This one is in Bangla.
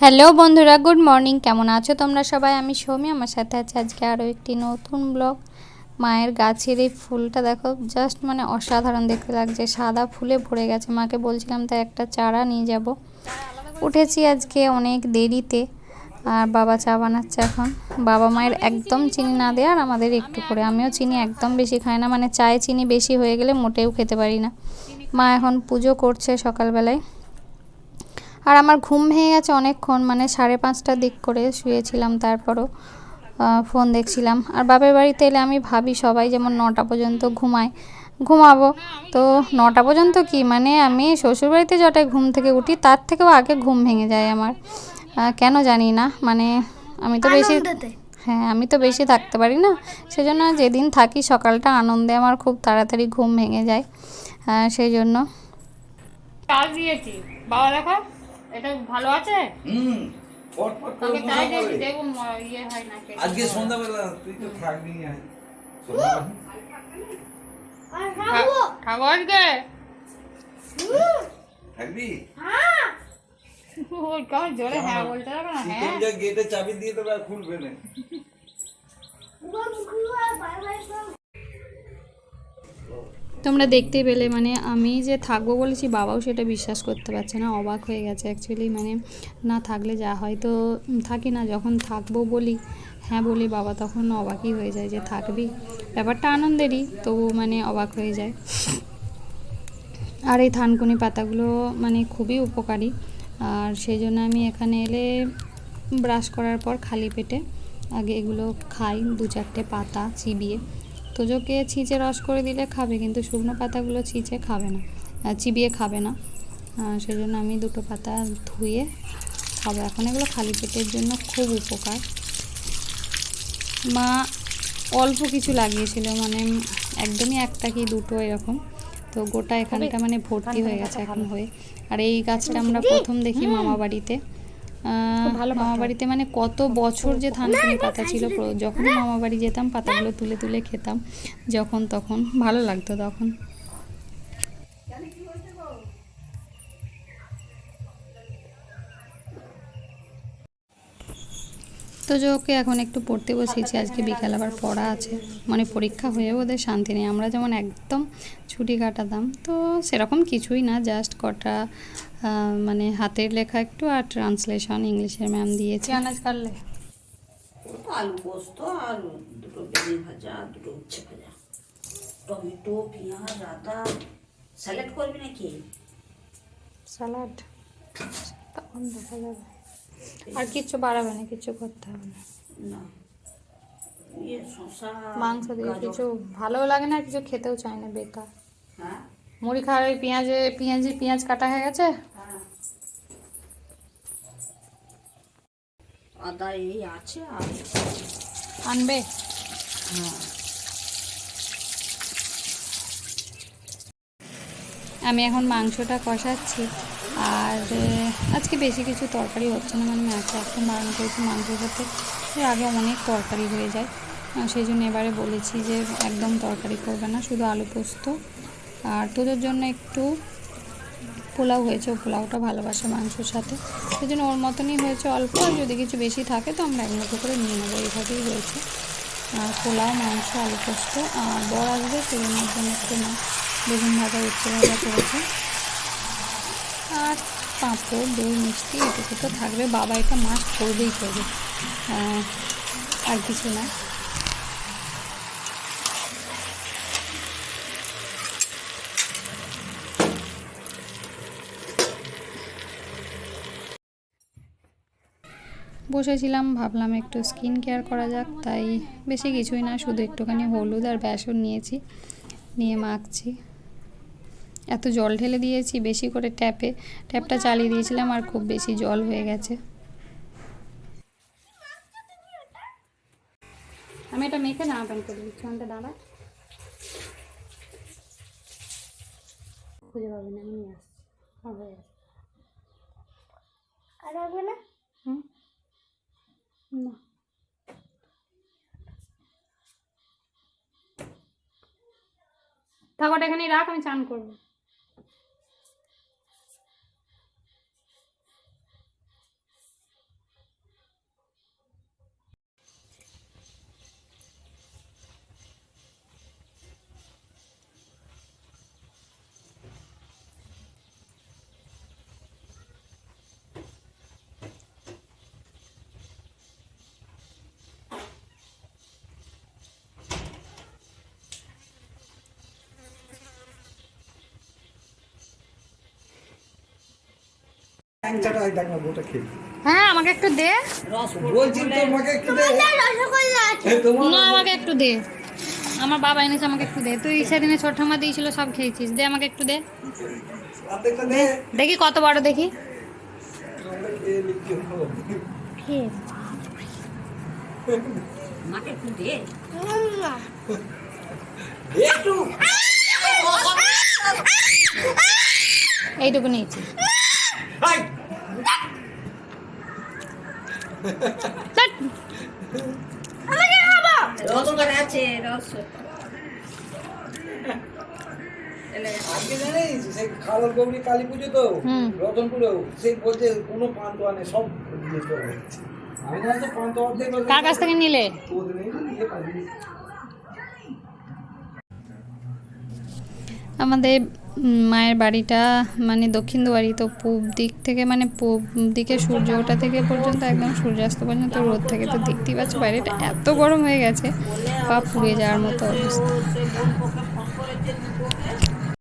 হ্যালো বন্ধুরা, গুড মর্নিং। কেমন আছো তোমরা সবাই? আমি সৌমি, আমার সাথে আছে আজকে আরও একটি নতুন ব্লগ। মায়ের গাছের এই ফুলটা দেখো জাস্ট মানে অসাধারণ দেখতে লাগছে। সাদা ফুলে ভরে গেছে। মাকে বলছিলাম তাই একটা চারা নিয়ে যাব। উঠেছি আজকে অনেক দেরিতে। আর বাবা চা বানাচ্ছে এখন। বাবা মায়ের একদম চিনি না দেয় আর আমাদের একটু করে। আমিও চিনি একদম বেশি খাই না। মানে চায়ে চিনি বেশি হয়ে গেলে মোটেও খেতে পারি না। মা এখন পুজো করছে সকালবেলায়। আর আমার ঘুম ভেঙে গেছে অনেকক্ষণ মানে সাড়ে পাঁচটার দিক করে শুয়েছিলাম তারপরও ফোন দেখছিলাম। আর বাপের বাড়িতে এলে আমি ভাবি সবাই যেমন নটা পর্যন্ত ঘুমায় ঘুমাবো। তো নটা পর্যন্ত কি? মানে আমি শ্বশুরবাড়িতে যটায় ঘুম থেকে উঠি তার থেকেও আগে ঘুম ভেঙে যায় আমার। কেন জানি না মানে আমি তো বেশি হ্যাঁ আমি তো বেশি থাকতে পারি না। সেজন্য যেদিন থাকি সকালটা আনন্দে আমার খুব তাড়াতাড়ি ঘুম ভেঙে যায় সেই জন্য দিয়েছি। বাবা দেখো এটা ভালো আছে? হুম ইয়ে হয় না খেতে। আজকে সন্ধ্যাবেলা তুই তো থাকবি খাব। আজকে? কেমন জোরে হ্যাঁ বলতে হবে না হ্যাঁ। গেটে চাবি দিয়ে তো আর খুলবে না। তোমরা দেখতে পেলে মানে আমি যে থাকব বলেছি, বাবাও সেটা বিশ্বাস করতে পারছে না, অবাক হয়ে গেছে অ্যাকচুয়ালি মানে না থাকলে যা হয়। তো থাকি না, যখন থাকব বলি হ্যাঁ বলি, বাবা তখন অবাকই হয়ে যায় যে থাকবি। ব্যাপারটা আনন্দেরই তবু মানে অবাক হয়ে যায়। আর এই থানকুনি পাতাগুলো মানে খুবই উপকারী। আর সেই জন্য আমি এখানে এলে ব্রাশ করার পর খালি পেটে আগে এগুলো খাই, দু চারটে পাতা চিবিয়ে। তোজোকে ছিঁচে রস করে দিলে খাবে কিন্তু শুকনো পাতাগুলো ছিঁচে খাবে না চিবিয়ে খাবে না। সেই জন্য আমি দুটো পাতা ধুয়ে খাব। এখন এগুলো খালি পেটের জন্য খুব উপকার। মা অল্প কিছু লাগিয়েছিল মানে একদমই একটা কি দুটো এরকম। তো গোটা এখানটা মানে ভর্তি হয়ে গেছে এখন হয়ে। আর এই গাছটা আমরা প্রথম দেখি মামা বাড়িতে মামা বাড়িতে মানে কত বছর যে থানকুনি পাতা ছিল যখন মামা বাড়ি যেতাম পাতাগুলো তুলে তুলে খেতাম যখন তখন ভালো লাগতো তখন। তো যে এখন একটু পড়তে বসিয়েছি আজকে বিকাল আবার পড়া আছে। মানে পরীক্ষা হয়েও ওদের শান্তি নেই। আমরা যেমন একদম ছুটি কাটাতাম তো সেরকম কিছুই না জাস্ট কটা মানে হাতের লেখা একটু আর ট্রান্সলেশন ইংলিশের ম্যাম দিয়েছে। আনাজ কাটলে আলু পোস্ত আর দুটো বেগুনি ভাজা দুটো উচ্ছে ভাজা টমেটো পেঁয়াজ আদা। স্যালাড করবি নাকি? স্যালাড তখন দেখা যাবে। আর কিচ্ছু বাড়াবে না কিচ্ছু করতে হবে না। ইয়ে মাংস দিয়ে কিছু ভালোও লাগে না কিছু খেতেও চায় না বেকার। হ্যাঁ? মুড়ি খাওয়ার ওই পেঁয়াজে পেঁয়াজি পেঁয়াজ কাটা হয়ে গেছে? হ্যাঁ। আদা এই আছে আনবে? হ্যাঁ। আমি এখন মাংসটা কষাচ্ছি। আর আজকে বেশি কিছু তরকারি হচ্ছে না মানে মাকে এখন বারণ করেছি মাংসের সাথে। এর আগে অনেক তরকারি হয়ে যায়। সেই জন্য এবারে বলেছি যে একদম তরকারি করবে না, শুধু আলু পোস্ত। আর তোদের জন্য একটু পোলাও হয়েছে, ও পোলাওটা ভালোবাসে মাংসের সাথে। সেই জন্য ওর মতনই হয়েছে অল্প, আর যদি কিছু বেশি থাকে তো আমরা এক করে নিয়ে নেব, এইভাবেই হয়েছে। আর পোলাও, মাংস, আলু পোস্ত, আর বর আসবে, সেজন্য জন্য একটু না। বেগুন ভাজা, উচ্ছে ভাজা করেছে। আর পাঁপড়, দই, মিষ্টি, এটুকু তো থাকবে। বাবা এটা মাছ করবেই করবে। আর কিছু না। বসেছিলাম, ভাবলাম একটু স্কিন কেয়ার করা যাক, তাই বেশি কিছুই না, শুধু একটুখানি হলুদ আর বেসন নিয়েছি, নিয়ে মাখছি। এত জল ঢেলে দিয়েছি বেশি করে ট্যাপে ট্যাপটা চালিয়ে দিয়েছিলাম আর খুব বেশি জল হয়ে গেছে। আমি এটা মেখে জামা প্যান্ট করে দিচ্ছি আমাদের দাদা খুঁজে পাবি না আমি নিয়ে আসছি হয়ে গেছে আর না? হুম। না। থাকোটা এখানেই রাখ আমি চান করব। ল্যাংচাটা দেখ না বউটা খেয়ে হ্যাঁ আমাকে একটু দে। রস বলছি তোমাকে একটু দে। না আমাকে একটু দে। আমার বাবা এনেছে আমাকে একটু দে। তুই সেদিনে ছোট ঠাম্মা দিয়েছিল সব খেয়েছিস। দে আমাকে একটু দে। দে। দেখি কত বড় দেখি। এইটুকু নিয়েছি। আই! ধ্যাৎ। রস জানিস সেই বলছে কোনো পান তো আনে সব কার থেকে নিলে আমাদের মায়ের বাড়িটা মানে দক্ষিণ দুয়ারি, তো পূব দিক থেকে মানে পূব দিকে সূর্য ওঠা থেকে পর্যন্ত একদম সূর্যাস্ত পর্যন্ত রোদ থেকে। তো দেখতেই পাচ্ছ বাইরেটা এত গরম হয়ে গেছে, পা পুড়ে যাওয়ার মতো অবস্থা।